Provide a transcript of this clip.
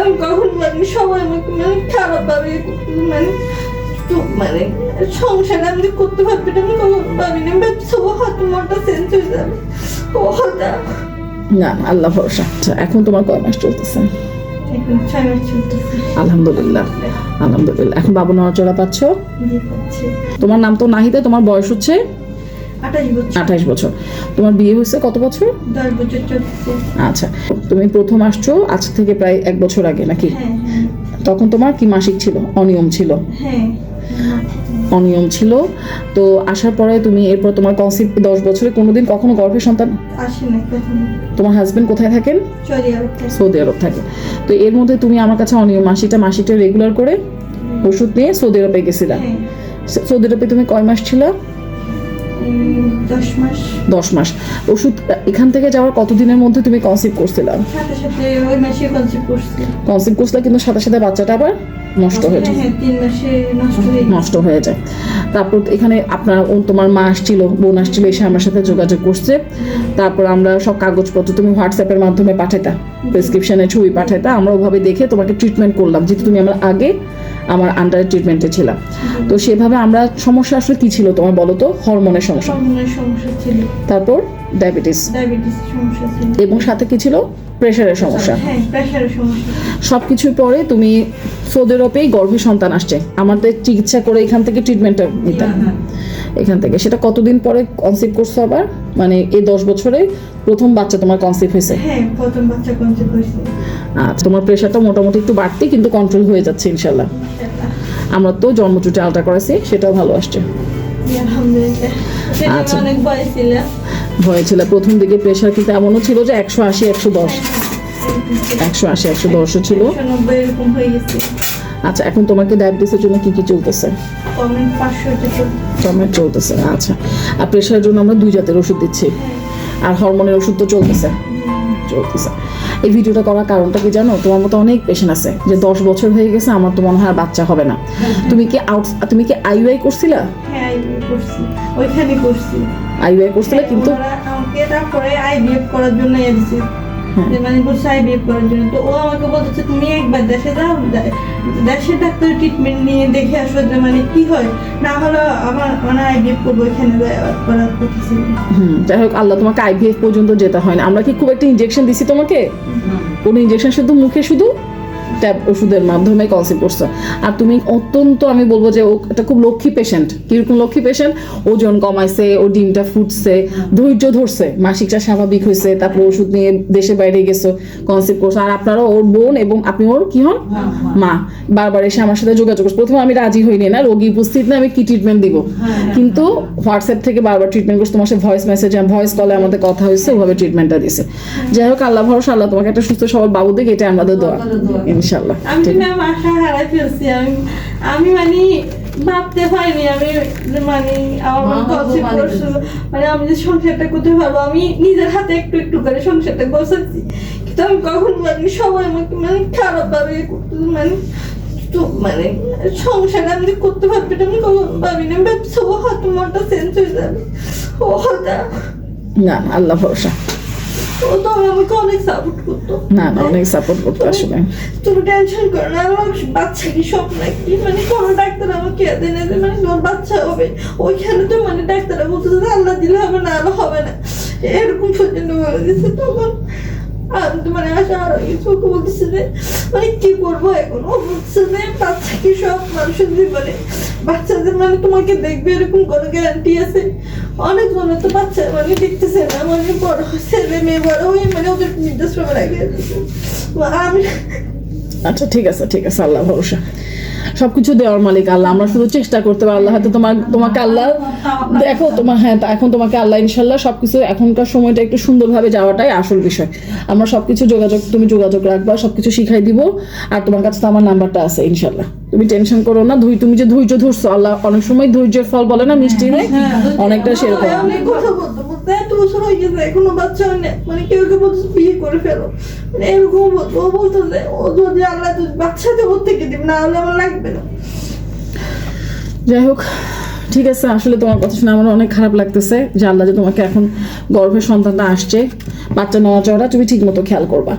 আমি কখন মানে সবাই আমাকে মানে খারাপ ভাবে মানে মানে সংসার আমি যে করতে পারবি না আমি কখন ভাবিনি ভাবছি ও হয়তো মনটা চেঞ্জ হয়ে যাবে। ও হয়তো। না না, আল্লাহ ভরসা। আচ্ছা এখন তোমার কয় মাস চলতেছে? আলহামদুলিল্লাহ আলহামদুলিল্লাহ। এখন বাবু নড়াচড়া পাচ্ছ। তোমার নাম তো নাহিদা তোমার বয়স হচ্ছে? আঠাশ বছর। তোমার বিয়ে হয়েছে কত বছর? দশ বছর চলছে আচ্ছা তুমি প্রথম আসছো আজ থেকে প্রায় এক বছর আগে নাকি? হ্যাঁ হ্যাঁ। তখন তোমার কি মাসিক ছিল? অনিয়ম ছিল? হ্যাঁ। অনিয়ম ছিল। তো আসার পরে তুমি এরপর তোমার কনসিপ্ট দশ বছরে কোনোদিন কখনো গর্ভের সন্তান? আসে না কখনো। তোমার হাজবেন্ড কোথায় থাকেন? সৌদি আরব থাকে। তো এর মধ্যে তুমি আমার কাছে অনিয়ম মাসিটা মাসিটা রেগুলার করে ওষুধ নিয়ে সৌদি আরবে গেছিলা। হ্যাঁ। সৌদি আরবে তুমি কয় মাস ছিল? দশ মাস। দশ মাস। ওষুধ এখান থেকে যাওয়ার কতদিনের মধ্যে তুমি কনসিভ করছিলাম সাথে সাথে ওই মাসে কনসেপ্ট করছিলাম কনসিভ করছিলাম কিন্তু সাথে সাথে বাচ্চাটা আবার নষ্ট হয়ে যায়। নষ্ট হয়ে গেছে। নষ্ট হয়ে যায়। তারপর এখানে আপনার তোমার মা আসছিল বোন আসছিল এসে আমার সাথে যোগাযোগ করছে। তারপর আমরা সব কাগজপত্র তুমি হোয়াটসঅ্যাপের মাধ্যমে পাঠাইতা প্রেসক্রিপশনের ছবি পাঠাইতা আমরা ওভাবে দেখে তোমাকে ট্রিটমেন্ট করলাম যেহেতু তুমি আমার আগে আমার আন্ডার ট্রিটমেন্টে ছিলাম তো সেভাবে আমরা সমস্যা আসলে কি ছিল তোমার বলো তো? হরমোনের সমস্যা। হরমোনের সমস্যা ছিল। তারপর? ডায়াবেটিস এবং সাথে কি ছিল? প্রেশারের সমস্যা। হ্যাঁ সব কিছুর পরে তুমি সৌদি আরবেই গর্ভে সন্তান আসছে। আমাদের চিকিৎসা করে এখান থেকে ট্রিটমেন্টটা নিতাম এখান থেকে। সেটা কতদিন পরে কনসিভ করছ আবার? মানে এই দশ বছরে প্রথম বাচ্চা তোমার কনসিভ হয়েছে? হ্যাঁ আচ্ছা তোমার প্রেশারটা মোটামুটি একটু বাড়তি কিন্তু কন্ট্রোল হয়ে যাচ্ছে ইনশাল্লাহ আমরা তো জন্মচুটে আলট্রা করেছি সেটাও ভালো আসছে। আচ্ছা। অনেক ভয় ছিল প্রথম দিকে প্রেশার কিন্তু এমনও ছিল যে একশো আশি একশো দশ। একশো আশি একশো দশও ছিল। হয়ে আচ্ছা এখন তোমাকে ডায়াবেটিসের জন্য কি কি চলতেছে? টমেট চলতেছে আচ্ছা। আর প্রেশারের জন্য আমরা দুই জাতের ওষুধ দিচ্ছি। আর হরমোনের ওষুধ তো চলতেছে। চলতেছে। এই ভিডিওটা করার কারণটা কি জানো? তোমার মতো অনেক পেশেন্ট আছে যে দশ বছর হয়ে গেছে আমার তো মনে হয় বাচ্চা হবে না। তুমি কি আউট তুমি কি আইউআই করছিলা? করছি ওইখানে করছি। করছিলে কিন্তু আমাকে তারপরে আইবিএফ করার জন্য এসেছে হ্যাঁ। মানে বলছে আইবিএফ করার জন্য। তো ও আমাকে বলতেছে তুমি একবার দেশে যাও দে- দেশের ডাক্তার ট্রিটমেন্ট নিয়ে দেখে আসো যে মানে কি হয়। না হলে আমার মানে আইবিএফ করব করার কথা ছিল। যাই হোক আল্লাহ তোমাকে আইভিএফ পর্যন্ত যেতে হয় না। আমরা কি খুব একটা ইনজেকশন দিছি তোমাকে? কোনো ইনজেকশন শুধু মুখে শুধু? ট্যাব ওষুধের মাধ্যমে কনসিভ করছ। আর তুমি অত্যন্ত আমি বলব যে ও একটা খুব লক্ষ্মী পেশেন্ট কীরকম লক্ষ্মী পেশেন্ট ওজন কমাইছে ও ডিমটা ফুটছে ধৈর্য ধরছে। মাসিকটা স্বাভাবিক হয়েছে তারপর ওষুধ নিয়ে দেশে বাইরে গেছো কনসিভ করছ। আর আপনারা ওর বোন এবং আপনি ওর কি হন? মা বারবার এসে আমার সাথে যোগাযোগ করছে। প্রথমে আমি রাজি হইনি না? রোগী উপস্থিত না আমি কি ট্রিটমেন্ট দিব? কিন্তু হোয়াটসঅ্যাপ থেকে বারবার ট্রিটমেন্ট করছে। তোমার সাথে ভয়েস মেসেজ ভয়েস কলে আমাদের কথা হয়েছে ওভাবে ট্রিটমেন্টটা দিছে। যাই হোক আল্লাহ ভরসা আল্লাহ তোমাকে একটা সুস্থ সবার বাবু দিকে এটা আমাদের দোয়া। ইনশাল্লাহ আমি না আশা হারাই ফেলছি আমি আমি মানে ভাবতে পারিনি আমি মানে আমার হব মানে আমি যে সংসারটা করতে পারব আমি নিজের হাতে একটু একটু করে সংসারটা গোছাচ্ছি। কিন্তু আমি কখন মানে সবাই আমাকে মানে খারাপ ভাবে করতে মানে তো মানে সংসার আমি করতে পারবি না আমি কখন ভাবিনি। আমি ভাবছি ও হয়তো মনটা চেঞ্জ হয়ে যাবে। ও হয়তো না আল্লাহ ভরসা। ও তো আমাকে অনেক সাপোর্ট করতো না না অনেক সাপোর্ট করতে আসলে তুমি টেনশন করো না আমার বাচ্চা কি সব নাকি মানে কোনো ডাক্তার আমাকে এদের না মানে তোর বাচ্চা হবে। ওইখানে তো মানে ডাক্তাররা বলতেছে আল্লাহ দিলে হবে না আলো হবে না। এরকম পর্যন্ত বলে দিচ্ছে তখন। মানে আশা আর কিছু বলতেছে যে মানে কি করব এখন? ও বলছে যে বাচ্চা কি সব মানুষের জীবনে? বাচ্চাদের মানে তোমাকে দেখবে এরকম কোনো গ্যারান্টি আছে? অনেক মনে তো বাচ্চা মানে দেখতেছে না মানে বড় ছেলে মেয়ে, বড় হয়ে মানে ওদের নির্দেশ রাখিয়ে রাখে আমি আচ্ছা ঠিক আছে ঠিক আছে, আল্লাহ ভরসা। সবকিছু দেওয়ার মালিক আল্লাহ। আমরা শুধু চেষ্টা করতে পারি আল্লাহ হয়তো তোমার তোমাকে আল্লাহ দেখো তোমার হ্যাঁ এখন তোমাকে আল্লাহ ইনশাল্লাহ সবকিছু এখনকার সময়টা একটু সুন্দরভাবে যাওয়াটাই আসল বিষয়। আমরা সবকিছু যোগাযোগ তুমি যোগাযোগ রাখবা সবকিছু শিখাই দিব আর তোমার কাছে তো আমার নাম্বারটা আছে ইনশাল্লাহ। তুমি টেনশন করো না ধৈর্য তুমি যে ধৈর্য ধরছো আল্লাহ অনেক সময় ধৈর্যের ফল বলে না মিষ্টি নেই? অনেকটা সেরকম। অনেক কথা বলতো বলতে এত বছর হয়ে গেছে এখনও বাচ্চা হয় না মানে কেউ কেউ বলতো বিয়ে করে ফেলো। মানে এরকম ও বলতো যে ও যদি আল্লাহ বাচ্চা দেবো থেকে দিব না হলে আমার লাগবে না। যাই হোক, ঠিক আছে, আসলে তোমার কথা শুনে আমার অনেক খারাপ লাগতেছে। যে আল্লাহ যে তোমাকে এখন গর্ভের সন্তানটা আসছে, বাচ্চা নেওয়া চড়া তুমি ঠিক মতো খেয়াল করবা।